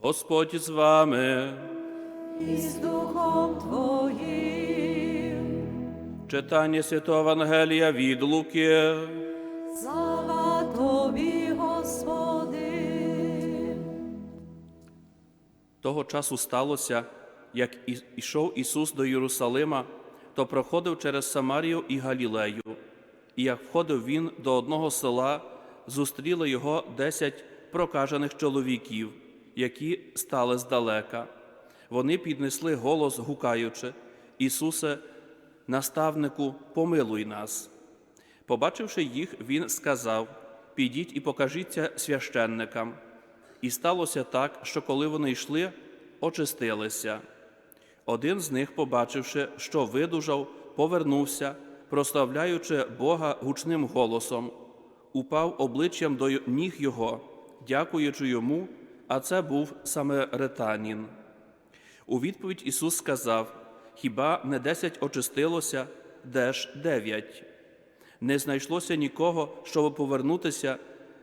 Господь з вами. і з Духом Твоїм. Читання Святого Евангелія від Луки. Слава Тобі, Господи. Того часу сталося, як ішов Ісус до Єрусалима, то проходив через Самарію і Галілею. І як входив він до одного села, зустріли його десять прокажених чоловіків, які стали здалека. Вони піднесли голос, гукаючи: Ісусе, наставнику, помилуй нас. Побачивши їх, він сказав: Підіть і покажіться священникам. І сталося так, що коли вони йшли, очистилися. Один з них, побачивши, що видужав, повернувся, прославляючи Бога гучним голосом, упав обличчям до ніг його, дякуючи йому, а це був самаританін. У відповідь Ісус сказав: Хіба не десять очистилося, де ж дев'ять? Не знайшлося нікого, щоб повернутися,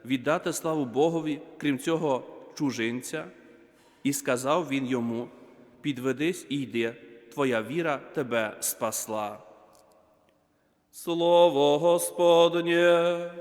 віддати славу Богові, крім цього чужинця. І сказав він йому: Підведись і йди, твоя віра тебе спасла. Слово Господнє.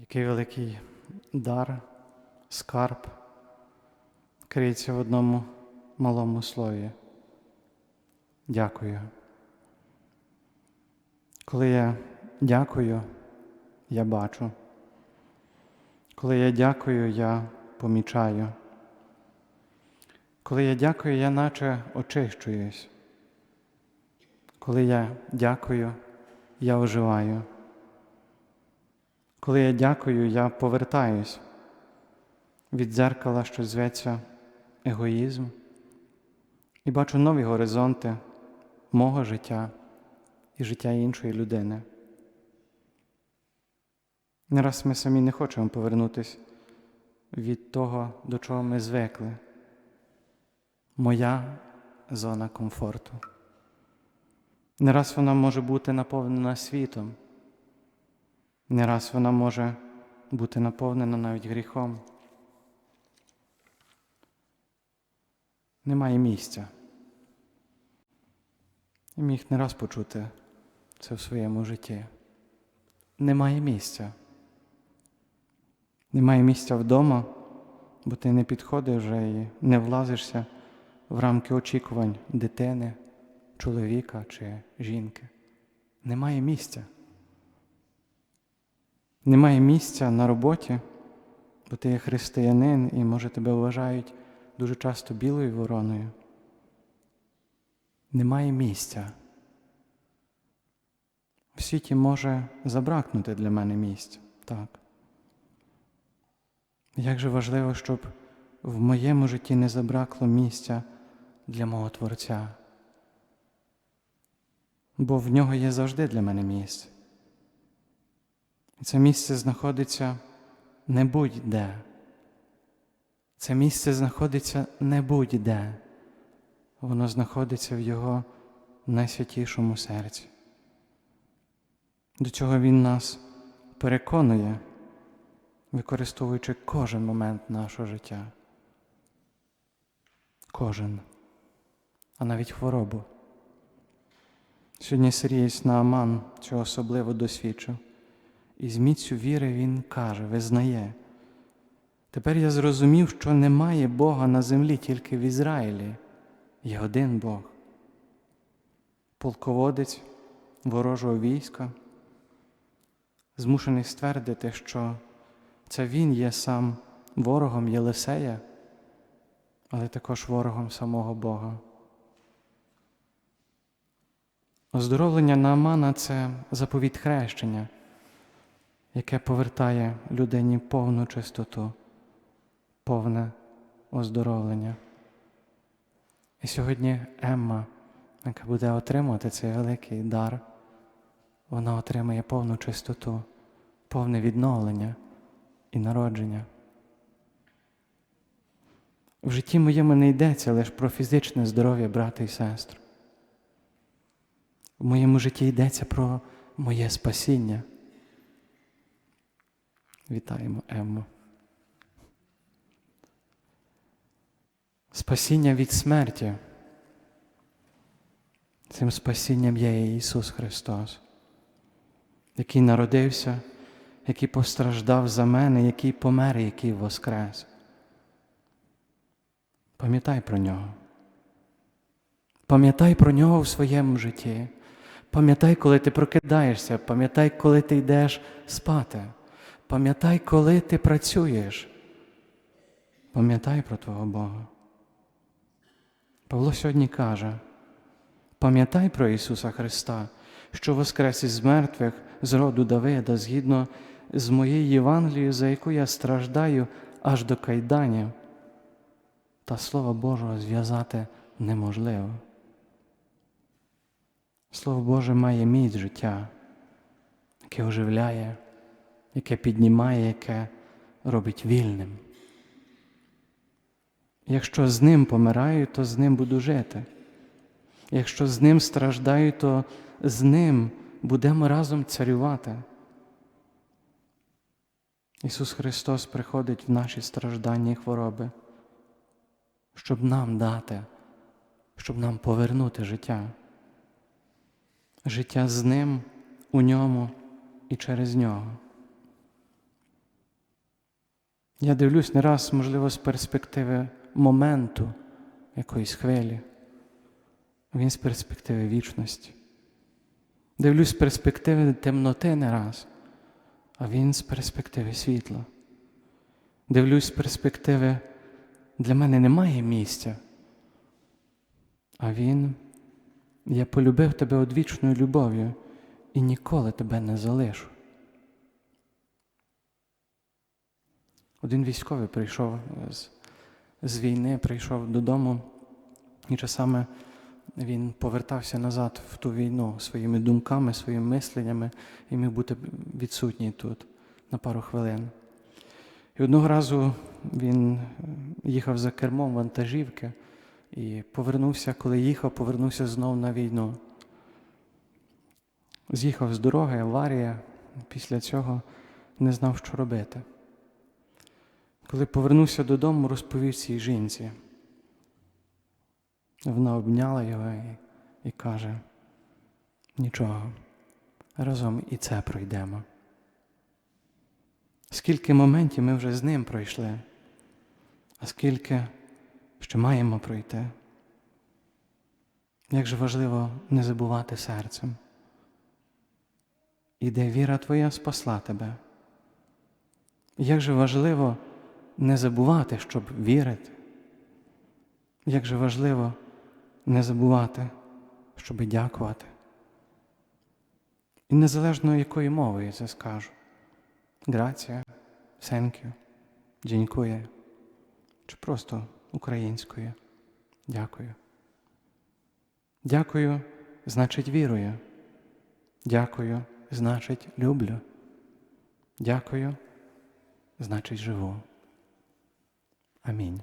Який великий дар, скарб криється в одному малому слові. Дякую. Коли я дякую, я бачу. Коли я дякую, я помічаю. Коли я дякую, я наче очищуюсь. Коли я дякую, я оживаю. Коли я дякую, я повертаюсь від дзеркала, що зветься егоїзм, і бачу нові горизонти мого життя і життя іншої людини. Не раз ми самі не хочемо повернутися від того, до чого ми звикли. Моя зона комфорту. Не раз вона може бути наповнена світом. Не раз вона може бути наповнена навіть гріхом. Немає місця. Я міг не раз почути це в своєму житті. Немає місця. Немає місця вдома, бо ти не підходиш вже і не влазишся в рамки очікувань дитини, чоловіка чи жінки. Немає місця. Немає місця на роботі, бо ти є християнин і, може, тебе вважають дуже часто білою вороною. Немає місця. В світі може забракнути для мене місця. Так. Як же важливо, щоб в моєму житті не забракло місця для мого Творця. Бо в нього є завжди для мене місце. Це місце знаходиться не будь-де. Це місце знаходиться не будь-де. Воно знаходиться в Його найсвятішому серці. До чого Він нас переконує, використовуючи кожен момент нашого життя. Кожен, а навіть хворобу. Сьогодні Сергій Нааман цього особливо досвідчив. І з міцю віри він каже, визнає. Тепер я зрозумів, що немає Бога на землі тільки в Ізраїлі. Є один Бог. Полководець ворожого війська, змушений ствердити, що це він є сам ворогом Єлисея, але також ворогом самого Бога. Оздоровлення Наамана це заповідь хрещення, яке повертає людині повну чистоту, повне оздоровлення. І сьогодні Емма, яка буде отримувати цей великий дар, вона отримає повну чистоту, повне відновлення і народження. В житті моєму не йдеться лише про фізичне здоров'я брата і сестр. В моєму житті йдеться про моє спасіння. Вітаємо Емму. Спасіння від смерті. Цим спасінням є Ісус Христос, який народився, який постраждав за мене, який помер, який воскрес. Пам'ятай про нього. Пам'ятай про нього в своєму житті. Пам'ятай, коли ти прокидаєшся, пам'ятай, коли ти йдеш спати. Пам'ятай, коли ти працюєш. Пам'ятай про твого Бога. Павло сьогодні каже: пам'ятай про Ісуса Христа, що воскрес із мертвих з роду Давида, згідно з моєю Євангелією, за яку я страждаю аж до кайданів, та Слова Божого зв'язати неможливо. Слово Боже має міць життя, яке оживляє, яке піднімає, яке робить вільним. Якщо з ним помираю, то з ним буду жити. Якщо з ним страждаю, то з ним будемо разом царювати. Ісус Христос приходить в наші страждання і хвороби, щоб нам дати, щоб нам повернути життя. Життя з Ним, у ньому і через нього. Я дивлюсь не раз, можливо, з перспективи моменту якоїсь хвилі, він з перспективи вічності. Дивлюсь з перспективи темноти не раз, а він з перспективи світла. Дивлюсь з перспективи для мене немає місця, а він, я полюбив тебе одвічною любов'ю і ніколи тебе не залишу. Один військовий прийшов з, з війни, прийшов додому, і часами він повертався назад в ту війну своїми думками, своїми мисленнями і міг бути відсутній тут на пару хвилин. І одного разу він їхав за кермом вантажівки і повернувся, коли їхав, повернувся знов на війну. З'їхав з дороги, аварія, після цього не знав, що робити. Коли повернувся додому, розповів цій жінці. Вона обняла його і, і каже: нічого, разом і це пройдемо. Скільки моментів ми вже з ним пройшли, а скільки ще маємо пройти. Як же важливо не забувати серцем. І де віра твоя спасла тебе. Як же важливо не забувати, щоб вірити. Як же важливо не забувати, щоб дякувати. І незалежно якою мовою я це скажу. Грація, сенкю, дякує, чи просто українською. Дякую. Дякую, значить вірую. Дякую, значить люблю. Дякую, значить живу. Амінь.